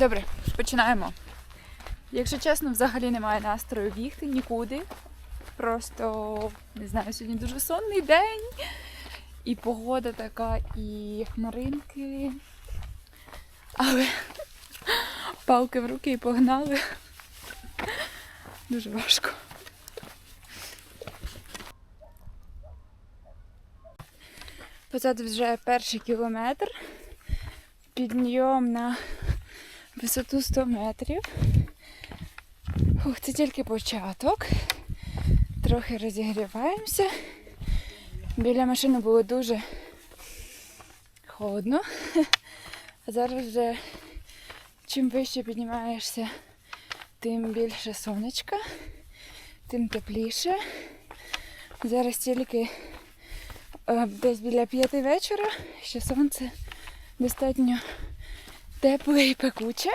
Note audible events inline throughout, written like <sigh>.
Добре, починаємо. Якщо чесно, взагалі немає настрою бігти нікуди. Просто не знаю, сьогодні дуже сонний день. І погода така, і хмаринки. Але <laughs> палки в руки і погнали. Дуже важко. Позаду вже перший кілометр. Підйом на висоту 100 метрів. Ух, це тільки початок. Трохи розігріваємося. Біля машини було дуже холодно. А зараз вже чим вище піднімаєшся, тим більше сонечка, тим тепліше. Зараз тільки е, десь біля п'яти вечора, ще сонце достатньо тепле і пекуче,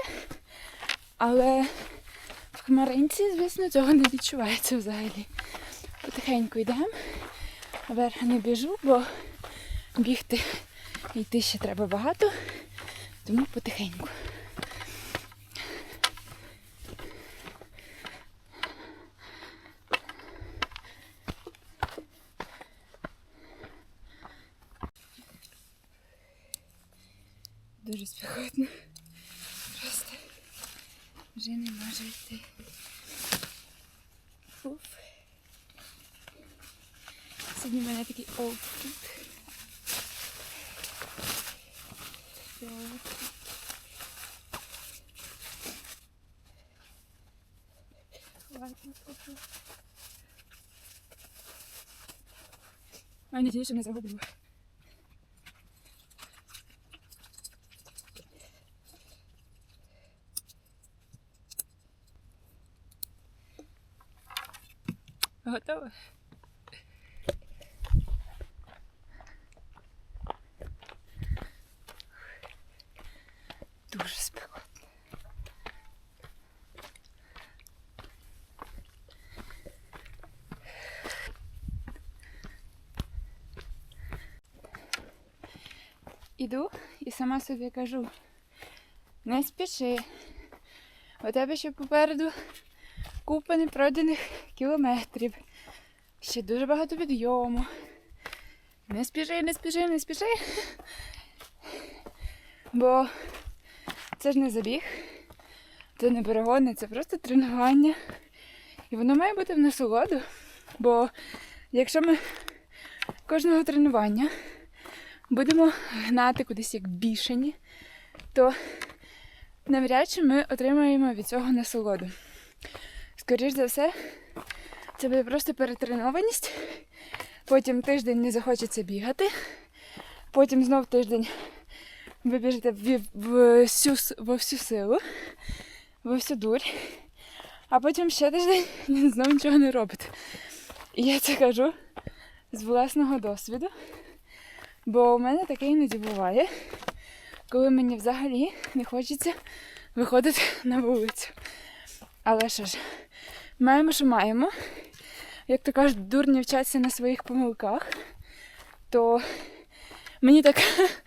але в хмаринці, звісно, цього не відчувається взагалі. Потихеньку йдемо. Вверх не біжу, бо бігти йти ще треба багато, тому потихеньку. Дуже спекотно. Просто вже не можу йти. Уф. Сьогодні в мене такий. Все. Ладно, поки. А, надіюсь, що не загублю. Готово? Дуже спекотно. Іду і сама собі кажу, не спіши. У тебе ще попереду купа непройдених кілометрів. Ще дуже багато підйому. Не спіши, не спіши, не спіши. Бо це ж не забіг, це не перегони, це просто тренування. І воно має бути в насолоду. Бо якщо ми кожного тренування будемо гнати кудись як бішені, то навряд чи ми отримаємо від цього насолоду. Скоріш за все, це буде просто перетренованість. Потім тиждень не захочеться бігати. Потім знов тиждень ви біжите в, в, всю, во всю силу, во всю дурь. А потім ще тиждень <laughs> знов нічого не робите. І я це кажу з власного досвіду. Бо у мене таке іноді буває, коли мені взагалі не хочеться виходити на вулицю. Але що ж, маємо, що маємо. Як то кажуть, дурні вчаться на своїх помилках, то мені так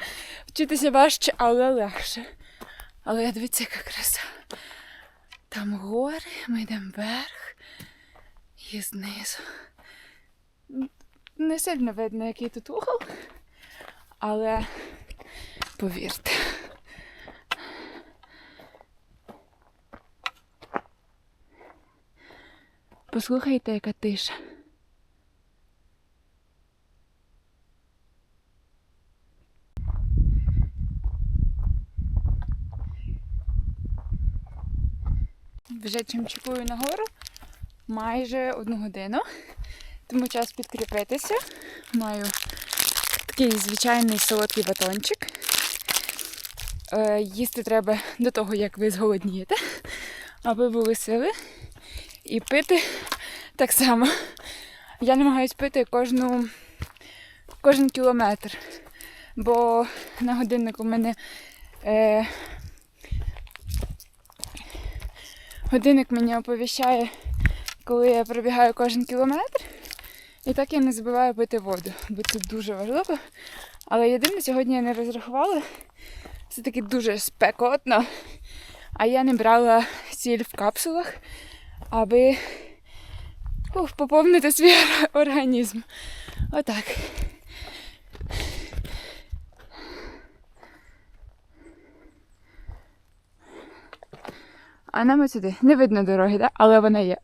<laughs> вчитися важче, але легше. Але дивіться, яка краса. Там гори, ми йдемо вверх і знизу. Не сильно видно, який тут угол, але повірте. Послухайте, яка тиша. Вже чимчикую нагору майже одну годину, тому час підкріпитися. Маю такий звичайний солодкий батончик. Е, їсти треба до того, як ви зголоднієте, аби були сили. І пити так само. Я намагаюсь пити кожну, кожен кілометр. Бо на годиннику в мене е, годинник мені оповіщає, коли я пробігаю кожен кілометр. І так я не забуваю пити воду, бо це дуже важливо. Але єдине, сьогодні я не розрахувала. Все-таки дуже спекотно. А я не брала сіль в капсулах, аби ух, поповнити свій організм. Отак. А нам сюди. Не видно дороги, да? але вона є.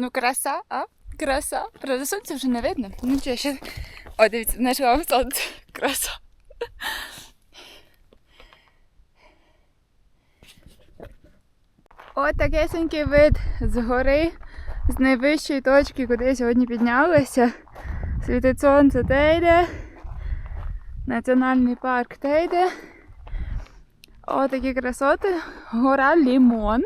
Ну, краса, а? Краса. Правда, сонця вже не видно. Ну що, ще. О, дивіться, знайшла вам сонце. Краса. От такесенький вид з гори, з найвищої точки, куди я сьогодні піднялася. Світить сонце Тейде. Національний парк Тейде. Отакі красоти. Гора Лімон.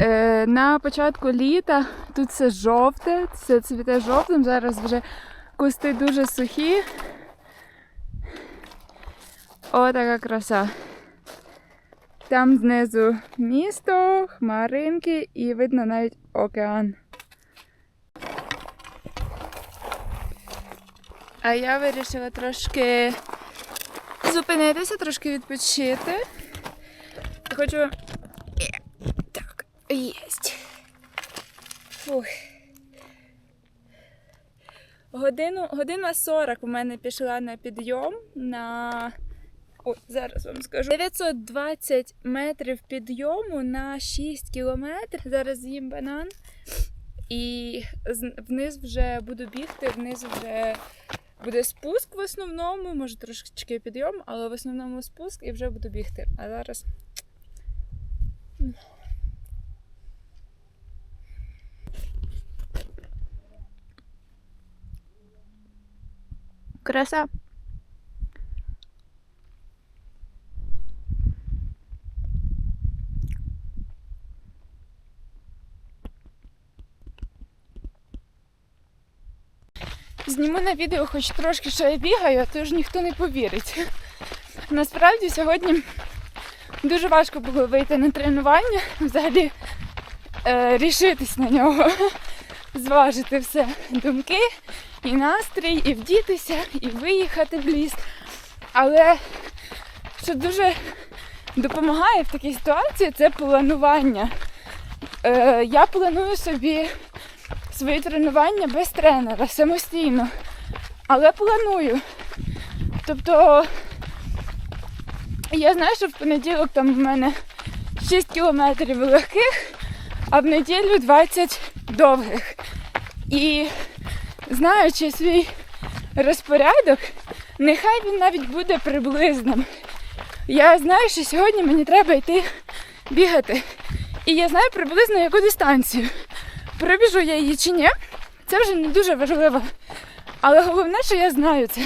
Е, на початку літа тут все жовте, все цвіте жовтим. Зараз вже кусти дуже сухі. О, така краса. Там знизу місто, хмаринки і видно навіть океан. А я вирішила трошки зупинитися, трошки відпочити. Хочу. Е, Так, єсть. Фух. Годину, година 40 у мене пішла на підйом на. Ой, зараз вам скажу. 920 метрів підйому на 6 кілометрів. Зараз з'їм банан. І вниз вже буду бігти, вниз вже буде спуск в основному, може трошечки підйом, але в основному спуск і вже буду бігти. А зараз. Краса. Зніму на відео хоч трошки, що я бігаю, а то ж ніхто не повірить. Насправді сьогодні дуже важко було вийти на тренування, взагалі е, рішитись на нього, <laughs> зважити все думки і настрій, і вдітися, і виїхати в ліс. Але що дуже допомагає в такій ситуації, це планування. Е, я планую собі свої тренування без тренера, самостійно. Але планую. Тобто я знаю, що в понеділок там в мене 6 кілометрів легких, а в неділю 20 довгих. І знаючи свій розпорядок, нехай він навіть буде приблизним. Я знаю, що сьогодні мені треба йти бігати. І я знаю приблизно яку дистанцію. Пробіжу я її чи ні, це вже не дуже важливо. Але головне, що я знаю це.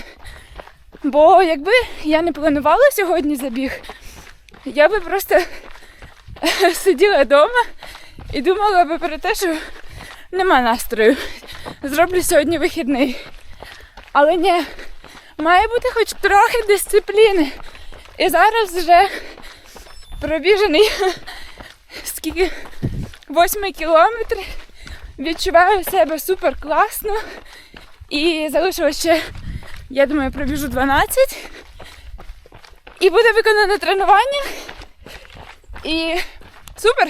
Бо якби я не планувала сьогодні забіг, я би просто <laughs> сиділа вдома і думала би про те, що нема настрою. Зроблю сьогодні вихідний. Але ні, має бути хоч трохи дисципліни. І зараз вже пробіжений скільки восьмий кілометр. Відчуваю себе супер класно. І залишилось ще, я думаю, пробіжу 12. І буде виконане тренування. І супер!